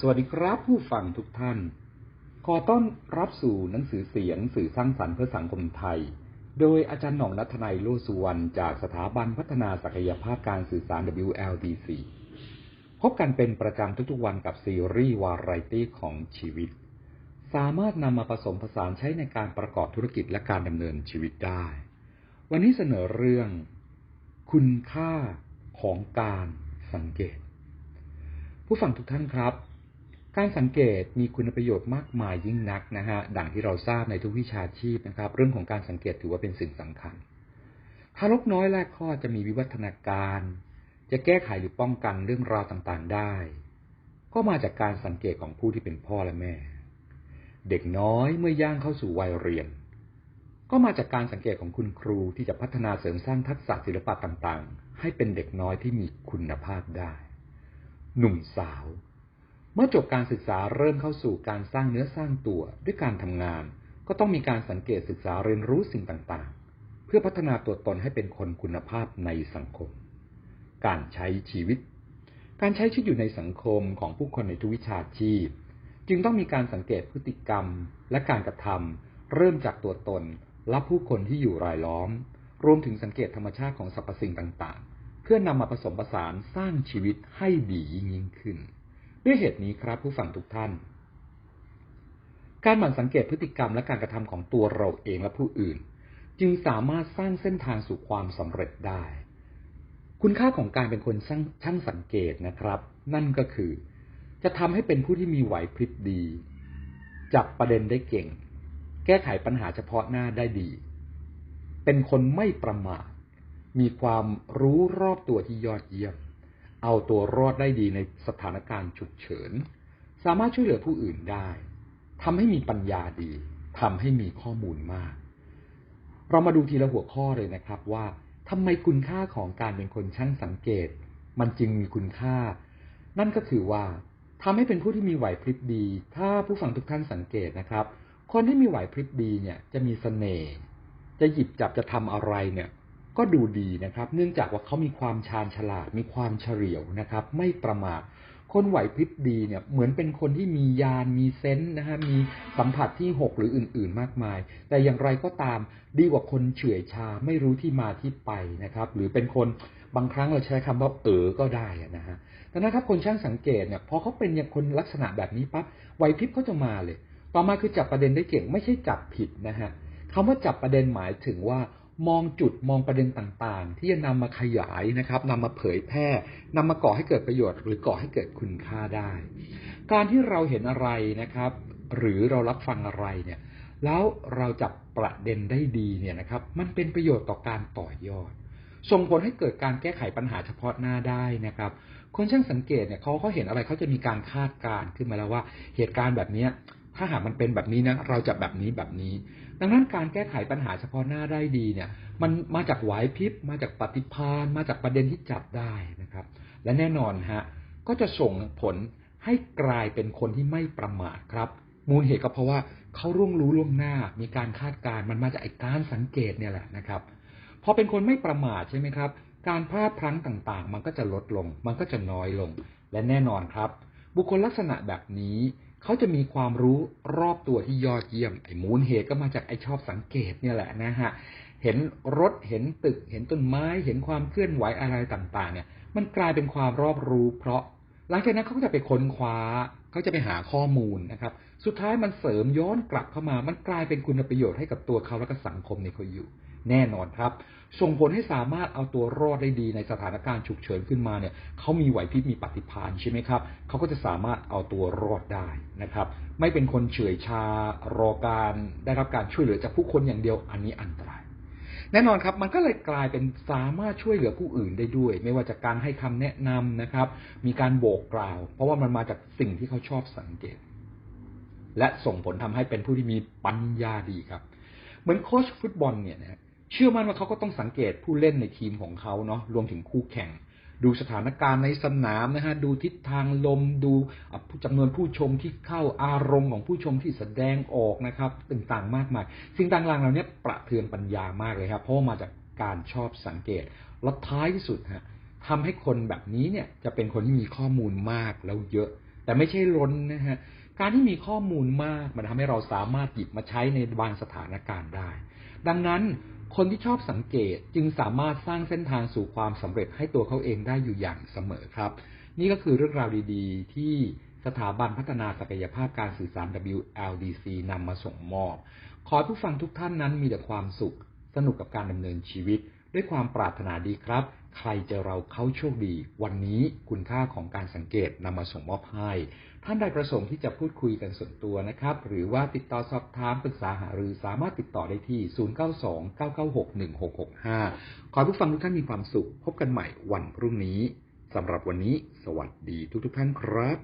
สวัสดีครับผู้ฟังทุกท่าน ขอต้อนรับสู่หนังสือเสียงสื่อสร้างสรรค์เพื่อสังคมไทย โดยอาจารย์หน่องนัทนายโลสุวรรณจากสถาบันพัฒนาศักยภาพการสื่อสาร WLDC พบกันเป็นประจำทุกๆวันกับซีรีส์วาไรตี้ของชีวิต สามารถนำมาผสมผสานใช้ในการประกอบธุรกิจและการดำเนินชีวิตได้ วันนี้เสนอเรื่อง คุณค่าของการสังเกต ผู้ฟังทุกท่านครับ การสังเกตมีคุณประโยชน์มากมายยิ่งนักนะฮะ ดังที่เราทราบในทุกวิชาชีพนะครับ เรื่องของการสังเกตถือว่าเป็นสิ่งสำคัญ ทารกน้อยแรกคลอดจะมีวิวัฒนาการ จะแก้ไขหรือป้องกันเรื่องราวต่างๆได้ ก็มาจากการสังเกตของผู้ที่เป็นพ่อและแม่ เด็กน้อยเมื่อย่างเข้าสู่วัยเรียน ก็มาจากการสังเกตของคุณครูที่จะพัฒนาเสริมสร้างทักษะศิลปะต่างๆ ให้เป็นเด็กน้อยที่มีคุณภาพได้ หนุ่มสาว เมื่อจบการศึกษาเริ่มเข้าสู่การสร้างเนื้อสร้างตัวด้วยการทำงาน ก็ต้องมีการสังเกตศึกษาเรียนรู้สิ่งต่างๆ เพื่อพัฒนาตัวตนให้เป็นคนคุณภาพในสังคม การใช้ชีวิต การใช้ชีวิตอยู่ในสังคมของผู้คนในทุกวิชาชีพ จึงต้องมีการสังเกตพฤติกรรมและการกระทำเริ่มจากตัวตนและผู้คนที่อยู่รายล้อม รวมถึงสังเกตธรรมชาติของสรรพสิ่งต่างๆ เพื่อนำมาผสมผสานสร้างชีวิตให้ดียิ่งยิ่งขึ้น ด้วยเหตุนี้ครับผู้ฟังทุกท่าน การหมั่นสังเกตพฤติกรรมและการกระทำของตัวเราเองและผู้อื่น จึงสามารถสร้างเส้นทางสู่ความสำเร็จได้ คุณค่าของการเป็นคนช่างช่างสังเกตนะครับ นั่นก็คือ จะทำให้เป็นผู้ที่มีไหวพริบดี จับประเด็นได้เก่ง แก้ไขปัญหาเฉพาะหน้าได้ดี เป็นคนไม่ประมาทมีความรู้รอบตัวที่ยอดเยี่ยม เอาตัวรอดได้ดีในสถานการณ์ฉุกเฉิน สามารถช่วยเหลือผู้อื่นได้ทำให้มีปัญญาดีทำให้มีข้อมูลมาก เรามาดูทีละหัวข้อเลยนะครับว่าทำไมคุณค่าของการเป็นคนช่างสังเกต มันจึงมีคุณค่า นั่นก็คือว่าทำให้เป็นผู้ที่มีไหวพริบดี ถ้าผู้ฟังทุกท่านสังเกตนะครับ คนที่มีไหวพริบดีเนี่ยจะมีเสน่ห์จะหยิบจับจะทำอะไรเนี่ย ก็ดูดีนะครับ เนื่องจากว่าเขามีความชาญฉลาด มีความเฉลียวนะครับ ไม่ประมาทคนไหวพริบดีเนี่ยเหมือนเป็นคนที่มียานมีเซนส์นะฮะมีสัมผัสที่หกหรืออื่น ๆ มากมาย แต่อย่างไรก็ตามดีกว่าคนเฉื่อยชาไม่รู้ที่มาที่ไปนะครับ หรือเป็นคนบางครั้งเราใช้คำว่าเออก็ได้นะฮะแต่นะครับคนช่างสังเกตเนี่ยพอเขาเป็นอย่างคนลักษณะแบบนี้ปั๊บไหวพริบเขาจะมาเลย ต่อมาคือจับประเด็นได้เก่งไม่ใช่จับผิดนะฮะคำว่าจับประเด็นหมายถึงว่า มองจุดมองประเด็นต่างๆ ที่จะนำมาขยายนะครับนำมาเผยแพร่นำมาก่อให้เกิดประโยชน์ หรือก่อให้เกิดคุณค่าได้ การที่เราเห็นอะไรนะครับ หรือเรารับฟังอะไรเนี่ย แล้วเราจับประเด็นได้ดีเนี่ยนะครับ มันเป็นประโยชน์ต่อการต่อยอด ส่งผลให้เกิดการแก้ไขปัญหาเฉพาะหน้าได้นะครับ คนช่างสังเกตเนี่ยเขาเขาเห็นอะไรเขาจะมีการคาดการณ์ขึ้นมาแล้วว่า เหตุการณ์แบบนี้ถ้าหากมันเป็นแบบนี้นะเราจะแบบนี้แบบนี้ ดังนั้นการแก้ไขปัญหาเฉพาะหน้าได้ดีเนี่ย มันมาจากไหวพริบ มาจากปฏิภาณมาจากประเด็นที่จับได้นะครับ และแน่นอนฮะก็จะส่งผลให้กลายเป็นคนที่ไม่ประมาทครับ มูลเหตุก็เพราะว่าเขาร่วงรู้ล่วงหน้า มีการคาดการณ์มันมาจากไอ้การสังเกตเนี่ยแหละนะครับพอเป็นคนไม่ประมาทใช่ไหมครับ การพลาดพลั้งต่างๆ มันก็จะลดลง มันก็จะน้อยลง และแน่นอนครับ บุคคลลักษณะแบบนี้ เขาจะมีความรู้รอบตัวที่ยอดเยี่ยม ไอ้มูลเหตุก็มาจากไอ้ชอบสังเกตเนี่ยแหละนะฮะ เห็นรถ เห็นตึก เห็นต้นไม้ เห็นความเคลื่อนไหวอะไรต่าง ๆ เนี่ย มันกลายเป็นความรอบรู้ เพราะหลังจากนั้นเขาก็จะไปค้นคว้า เขาจะไปหาข้อมูลนะครับ สุดท้ายมันเสริมย้อนกลับเข้ามา มันกลายเป็นคุณประโยชน์ให้กับตัวเขาและก็สังคมในเขาอยู่ แน่นอนครับ ส่งผลให้สามารถเอาตัวรอดได้ดีในสถานการณ์ฉุกเฉินขึ้นมาเนี่ยเขามีไหวพริบมีปฏิภาณใช่ไหมครับเขาก็จะสามารถเอาตัวรอดได้นะครับ ไม่เป็นคนเฉื่อยชารอการได้รับการช่วยเหลือจากผู้คนอย่างเดียวอันนี้อันตรายแน่นอนครับมันก็เลยกลายเป็นสามารถช่วยเหลือผู้อื่นได้ด้วย ไม่ว่าจากการให้คำแนะนำนะครับ มีการโบกกล่าว เพราะว่ามันมาจากสิ่งที่เขาชอบสังเกต และส่งผลทำให้เป็นผู้ที่มีปัญญาดีครับ เหมือนโค้ชฟุตบอลเนี่ยนะ เชื่อมั่นว่าเขาก็ต้องสังเกตผู้เล่นในทีมของเขาเนาะรวมถึงคู่แข่ง ดูสถานการณ์ในสนามนะฮะดูทิศทางลม ดูจำนวนผู้ชมที่เข้าอารมณ์ของผู้ชมที่แสดงออกนะครับต่างๆมากมายสิ่งต่างๆเหล่านี้ประเทือนปัญญามากเลยครับเพราะมาจากการชอบสังเกตแล้วท้ายที่สุดฮะทำให้คนแบบนี้เนี่ยจะเป็นคนที่มีข้อมูลมากแล้วเยอะ แต่ไม่ใช่ล้นนะฮะการที่มีข้อมูลมากมันทำให้เราสามารถหยิบมาใช้ในบางสถานการณ์ได้ ดังนั้น คนที่ชอบสังเกตจึงสามารถสร้างเส้นทางสู่ความสำเร็จให้ตัวเขาเองได้อยู่อย่างเสมอครับ นี่ก็คือเรื่องราวดีๆ ที่สถาบันพัฒนาศักยภาพการสื่อสาร WLDC นำมาส่งมอบ ขอผู้ฟังทุกท่านนั้นมีแต่ความสุข สนุกกับการดำเนินชีวิต ด้วยความปรารถนาดีครับ ใครเจอเราเขาโชคดี วันนี้คุณค่าของการสังเกตนำมาส่งมอบให้ ท่านใดประสงค์ที่จะพูดคุยกันส่วนตัวนะครับ หรือว่าติดต่อสอบถามปรึกษาหารือสามารถติดต่อได้ที่ 0929961665 ขอผู้ฟังทุกท่านมีความสุข พบกันใหม่วันพรุ่งนี้สำหรับวันนี้ สวัสดีทุกๆท่านครับ